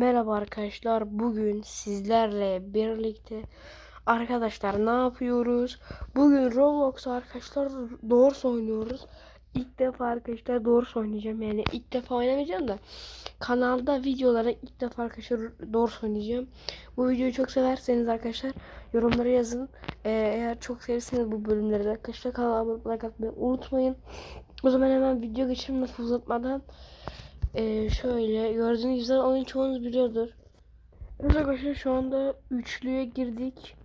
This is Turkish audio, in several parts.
Merhaba arkadaşlar. Bugün sizlerle birlikte arkadaşlar ne yapıyoruz? Bugün Roblox arkadaşlar Doors oynuyoruz. İlk defa arkadaşlar Doors oynayacağım. Yani ilk defa oynamayacağım da kanalda videolara ilk defa arkadaşlar Doors oynayacağım. Bu videoyu çok severseniz arkadaşlar yorumlara yazın. Ee, eğer çok severseniz bu bölümleri de arkadaşlar kanala abone olmayı unutmayın. O zaman hemen video geçelim lafı uzatmadan. Ee, şöyle gördüğünüz gibi oyun çoğunuz biliyordur. Evet arkadaşlar şu anda üçlüye girdik.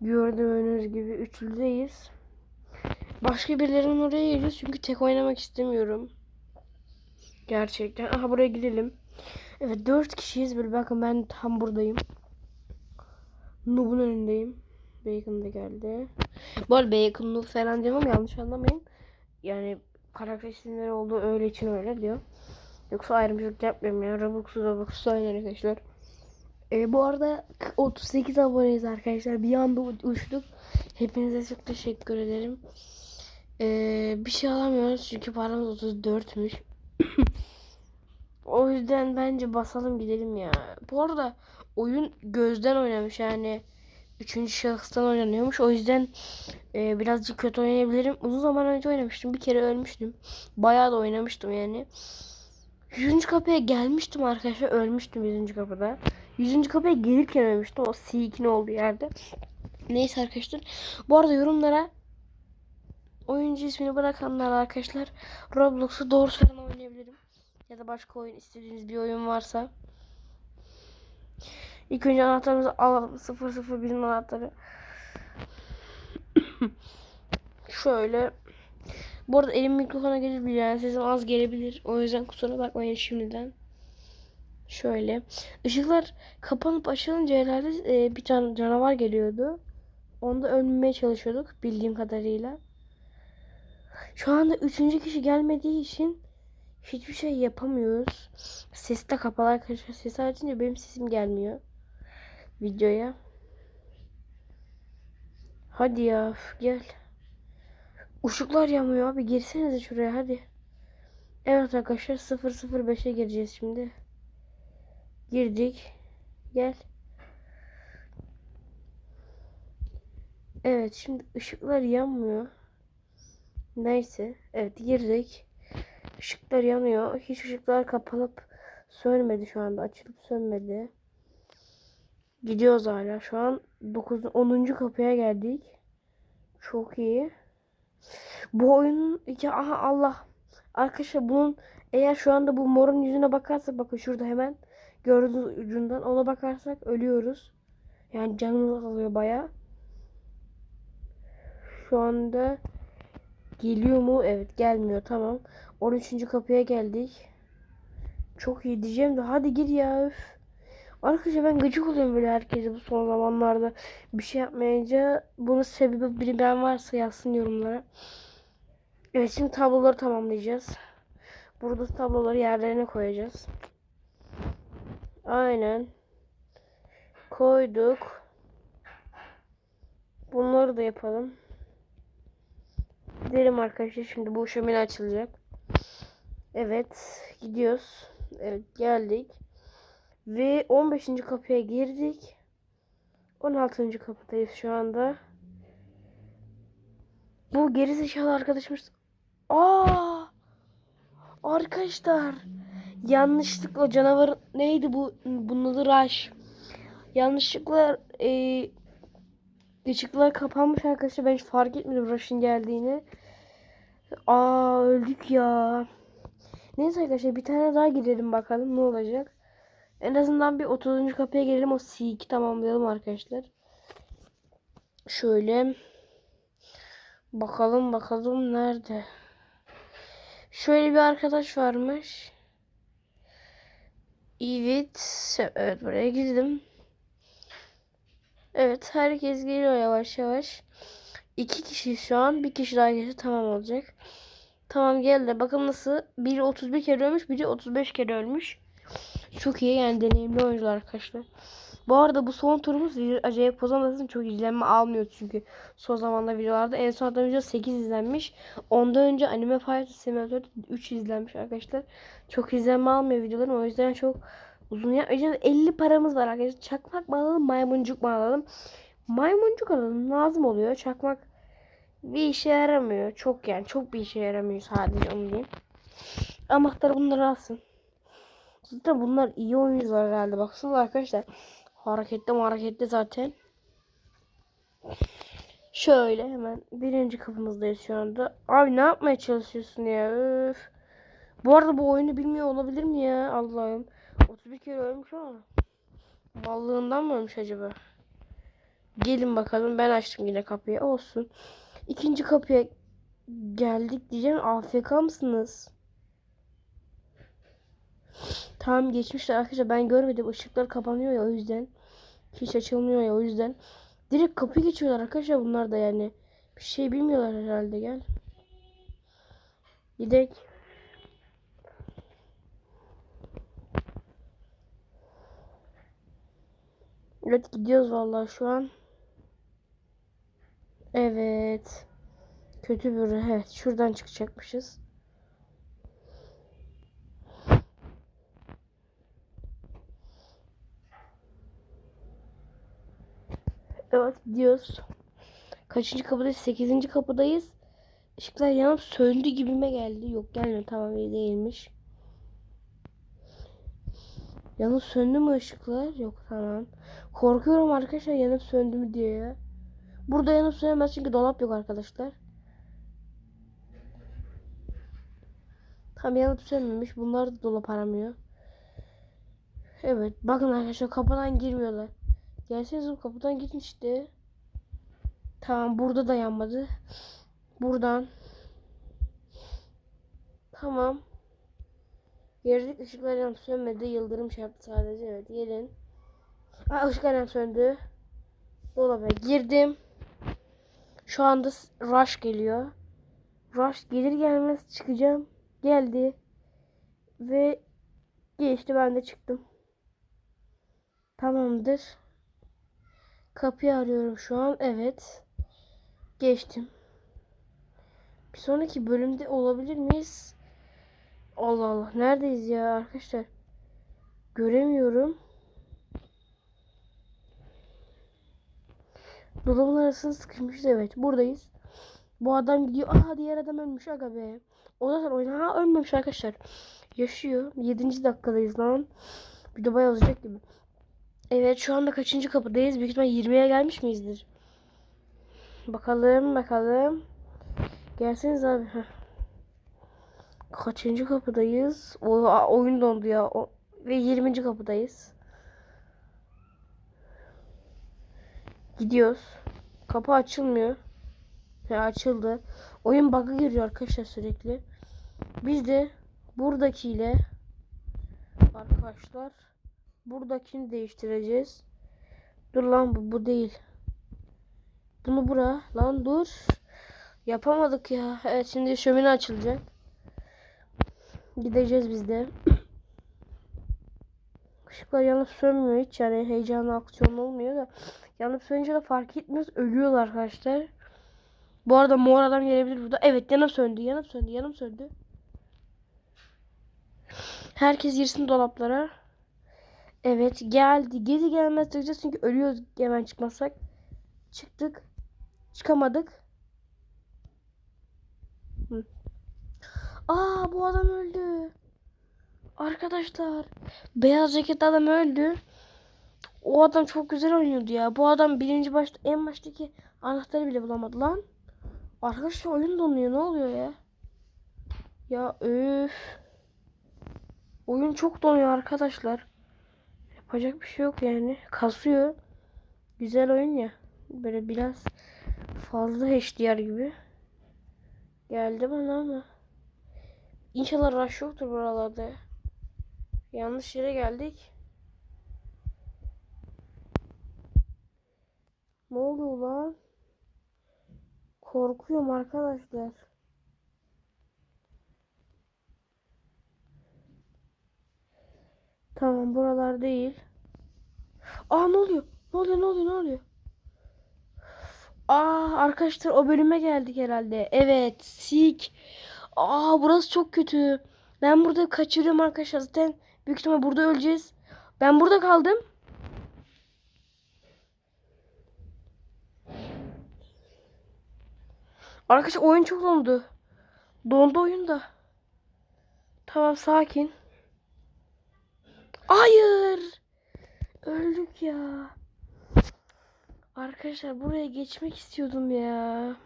Gördüğünüz gibi üçlüdeyiz. Başka birilerinin oraya gireceğiz çünkü tek oynamak istemiyorum. Gerçekten. Aha buraya gidelim. Evet dört kişiyiz. Böyle bakın ben tam buradayım. Noob'un önündeyim. Bacon da geldi. Bu arada Bacon Noob falan diyorum yanlış anlamayın. Yani karakter isimleri olduğu öyle için öyle diyor. Yoksa ayrımcılık yapmıyorum ya. Robux'u Robux'u aynı arkadaşlar. Ee, bu arada 38 aboneyiz arkadaşlar. Bir anda uçtuk. Hepinize çok teşekkür ederim. Ee, bir şey alamıyoruz çünkü paramız 34'müş. o yüzden bence basalım gidelim ya. Bu arada oyun gözden oynamış yani. Üçüncü şahıstan oynanıyormuş. O yüzden e, birazcık kötü oynayabilirim. Uzun zaman önce oynamıştım. Bir kere ölmüştüm. Bayağı da oynamıştım yani. 100. kapıya gelmiştim arkadaşlar. Ölmüştüm 100. kapıda. 100. kapıya gelirken ölmüştüm. O C2'nin olduğu yerde. Neyse arkadaşlar. Bu arada yorumlara oyuncu ismini bırakanlar arkadaşlar Roblox'u doğru falan oynayabilirim. Ya da başka oyun istediğiniz bir oyun varsa. İlk önce anahtarımızı alalım. 001'in anahtarı. Şöyle. Bu arada elim mikrofona gelebilir yani sesim az gelebilir. O yüzden kusura bakmayın şimdiden. Şöyle. Işıklar kapanıp açılınca herhalde e, bir tane canavar geliyordu. Onda ölmemeye çalışıyorduk bildiğim kadarıyla. Şu anda üçüncü kişi gelmediği için hiçbir şey yapamıyoruz. Ses de kapalı arkadaşlar. Sesi açınca benim sesim gelmiyor. Videoya. Hadi ya gel. Işıklar yanmıyor abi. Girsenize şuraya hadi. Evet arkadaşlar 005'e gireceğiz şimdi. Girdik. Gel. Evet şimdi ışıklar yanmıyor. Neyse. Evet girdik. Işıklar yanıyor. Hiç ışıklar kapanıp sönmedi şu anda. Açılıp sönmedi. Gidiyoruz hala. Şu an 9 10. kapıya geldik. Çok iyi. Bu oyunun ya aha Allah. Arkadaşlar bunun eğer şu anda bu morun yüzüne bakarsak bakın şurada hemen gördüğünüz ucundan ona bakarsak ölüyoruz. Yani canımız alıyor baya. Şu anda geliyor mu? Evet gelmiyor tamam. 13. kapıya geldik. Çok iyi diyeceğim de hadi gir ya. Üf. Arkadaşlar ben gıcık oluyorum böyle herkese bu son zamanlarda bir şey yapmayınca. Bunun sebebi biri ben varsa yazsın yorumlara. Evet şimdi tabloları tamamlayacağız. Burada tabloları yerlerine koyacağız. Aynen. Koyduk. Bunları da yapalım. Gidelim arkadaşlar şimdi bu şömine açılacak. Evet gidiyoruz. Evet geldik. Ve 15. kapıya girdik. 16. kapıdayız şu anda. Bu geri zekalı arkadaşımız. Aa! Arkadaşlar yanlışlıkla canavar neydi bu? Bunun adı Rush. Yanlışlıkla e, ışıklar kapanmış arkadaşlar. Ben hiç fark etmedim Rush'ın geldiğini. Aa öldük ya. Neyse arkadaşlar bir tane daha girelim bakalım ne olacak. En azından bir 30. kapıya gelelim o C2 tamamlayalım arkadaşlar. Şöyle bakalım bakalım nerede. Şöyle bir arkadaş varmış. Evet. Evet buraya girdim. Evet herkes geliyor yavaş yavaş. İki kişi şu an. Bir kişi daha gelirse tamam olacak. Tamam geldi. Bakın nasıl. Biri 31 kere ölmüş. Biri 35 kere ölmüş. Çok iyi yani deneyimli oyuncular arkadaşlar. Bu arada bu son turumuz acayip bozamazsın. Çok izlenme almıyor çünkü son zamanda videolarda. En son adam video 8 izlenmiş. Ondan önce Anime Fighter Simulator 3 izlenmiş arkadaşlar. Çok izlenme almıyor videoların. O yüzden çok Uzun yapmayacağız. 50 paramız var arkadaşlar. Çakmak mı alalım maymuncuk mu alalım? Maymuncuk alalım. Lazım oluyor. Çakmak bir işe yaramıyor. Çok yani çok bir işe yaramıyor sadece onu diyeyim. Anahtarı bunları alsın. Zaten bunlar iyi oyuncular herhalde. Baksana arkadaşlar. Hareketli hareketli zaten. Şöyle hemen birinci kapımızdayız şu anda. Abi ne yapmaya çalışıyorsun ya? Öf. Bu arada bu oyunu bilmiyor olabilir mi ya? Allah'ım. 31 kere ölmüş ama. Mallığından mı ölmüş acaba? Gelin bakalım. Ben açtım yine kapıyı. Olsun. İkinci kapıya geldik diyeceğim. AFK mısınız? Tamam geçmişler arkadaşlar. Ben görmedim. Işıklar kapanıyor ya o yüzden. Hiç açılmıyor ya o yüzden. Direkt kapı geçiyorlar arkadaşlar bunlar da yani. Bir şey bilmiyorlar herhalde gel. Gidelim. Evet gidiyoruz vallahi şu an. Evet. Kötü bir evet şuradan çıkacakmışız. Evet gidiyoruz. Kaçıncı kapıdayız? Sekizinci kapıdayız. Işıklar yanıp söndü gibime geldi. Yok gelmiyor tamam iyi değilmiş. Yanıp söndü mü ışıklar? Yok tamam. Korkuyorum arkadaşlar yanıp söndü mü diye. Burada yanıp sönmez çünkü dolap yok arkadaşlar. Tam yanıp sönmemiş. Bunlar da dolap aramıyor. Evet bakın arkadaşlar kapıdan girmiyorlar. Gelseniz kapıdan gidin işte. Tamam burada da yanmadı. Buradan. Tamam. Girdik ışıklar yanıp sönmedi. Yıldırım çarptı sadece. Evet gelin. Aa ışıklar yanıp söndü. Dolaba girdim. Şu anda rush geliyor. Rush gelir gelmez çıkacağım. Geldi. Ve geçti ben de çıktım. Tamamdır. Kapıyı arıyorum şu an. Evet. Geçtim. Bir sonraki bölümde olabilir miyiz? Allah Allah. Neredeyiz ya arkadaşlar? Göremiyorum. Dolabın arasını sıkışmışız. Evet. Buradayız. Bu adam gidiyor. Aha diğer adam ölmüş. Aga be. O zaten oyna. Ha ölmemiş arkadaşlar. Yaşıyor. 7. dakikadayız lan. Bir de bayağı olacak gibi. Evet şu anda kaçıncı kapıdayız? Büyük ihtimal 20'ye gelmiş miyizdir? Bakalım bakalım. Gelseniz abi. Heh. Kaçıncı kapıdayız? O, oyun dondu ya. O, ve 20. kapıdayız. Gidiyoruz. Kapı açılmıyor. He, açıldı. Oyun bug'a giriyor arkadaşlar sürekli. Biz de buradakiyle arkadaşlar buradakini değiştireceğiz. Dur lan bu, bu değil. Bunu bura. Lan dur. Yapamadık ya. Evet şimdi şömine açılacak. Gideceğiz biz de. Işıklar yanıp sönmüyor hiç yani heyecanlı aksiyon olmuyor da yanıp sönünce de fark etmiyoruz ölüyorlar arkadaşlar. Bu arada mor adam gelebilir burada. Evet yanıp söndü yanıp söndü yanıp söndü. Herkes girsin dolaplara. Evet geldi. Gezi gelmez çıkacağız çünkü ölüyoruz hemen çıkmazsak. Çıktık. Çıkamadık. Hı. Aa bu adam öldü. Arkadaşlar. Beyaz ceketli adam öldü. O adam çok güzel oynuyordu ya. Bu adam birinci başta en baştaki anahtarı bile bulamadı lan. Arkadaşlar oyun donuyor. Ne oluyor ya? Ya öf. Oyun çok donuyor arkadaşlar. Yapacak bir şey yok yani. Kasıyor. Güzel oyun ya. Böyle biraz fazla HDR gibi. Geldi bana ama. İnşallah rush yoktur buralarda. Yanlış yere geldik. Ne oluyor lan? Korkuyorum arkadaşlar. Tamam buralar değil. Aa ne oluyor? Ne oluyor? Ne oluyor? Ne oluyor? Aa arkadaşlar o bölüme geldik herhalde. Evet, sik. Aa burası çok kötü. Ben burada kaçırıyorum arkadaşlar. Zaten büyük ihtimal burada öleceğiz. Ben burada kaldım. Arkadaşlar oyun çok dondu. Dondu oyun da. Tamam sakin. Hayır. Öldük ya. Arkadaşlar buraya geçmek istiyordum ya.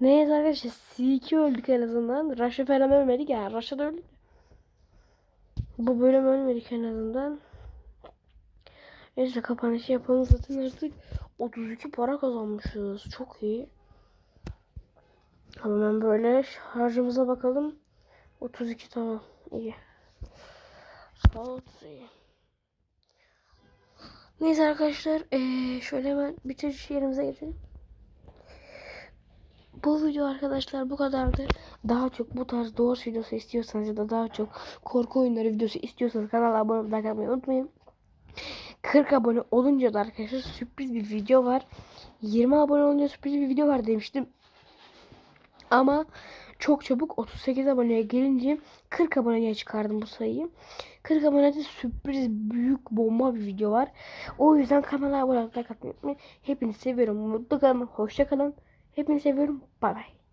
Neyse arkadaşlar C2 öldük en azından. Rush'a falan ölmedik yani. Rush'a da öldük. Bu bölüm ölmedik en azından. Neyse kapanışı yapalım zaten artık 32 para kazanmışız. Çok iyi. Hemen böyle şarjımıza bakalım. 32 tamam. iyi. İyi. Neyse arkadaşlar eee, şöyle hemen bitiriş yerimize geçelim. Bu video arkadaşlar bu kadardı. Daha çok bu tarz doğrusu videosu istiyorsanız ya da daha çok korku oyunları videosu istiyorsanız kanala abone olmayı like unutmayın. 40 abone olunca da arkadaşlar sürpriz bir video var. 20 abone olunca sürpriz bir video var demiştim. Ama çok çabuk 38 aboneye gelince 40 aboneye çıkardım bu sayıyı. 40 abonede sürpriz büyük bomba bir video var. O yüzden kanala abone olmayı unutmayın. Hepinizi seviyorum. Mutlu kalın. Hoşça kalın. Hepinizi seviyorum. Bay bay.